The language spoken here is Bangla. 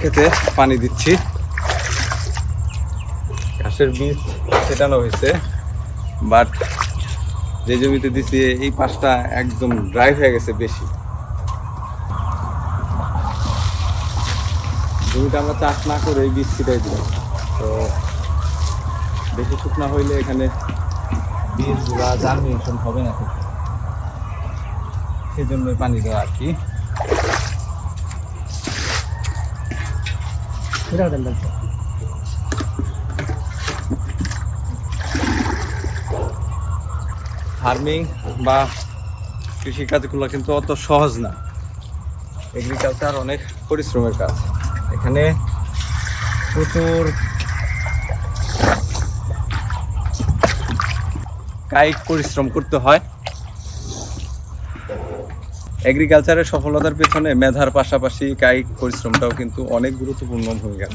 খেতে পানি দিচ্ছি। ঘাসের বীজ ছেটানো হয়েছে বাট যে জমিতে দিছি, এই পাশটা একদম ড্রাই হয়ে গেছে বেশি। জমিটা আমরা চাষ না করে এই বীজ ছিটাই দিলাম। তো বেশি শুকনা হইলে এখানে বীজগুলা জার্মিনেশন হবে না। জন্য পানি দেওয়া আর কি। ফার্মিং বা কৃষিকাজগুলো কিন্তু অত সহজ না। এগ্রিকালচার অনেক পরিশ্রমের কাজ। এখানে প্রচুর কায়িক পরিশ্রম করতে হয়। এগ্রিকালচারের সফলতার পেছনে মেধার পাশাপাশি কায়িক পরিশ্রমটাও কিন্তু অনেক গুরুত্বপূর্ণ ভূমিকা।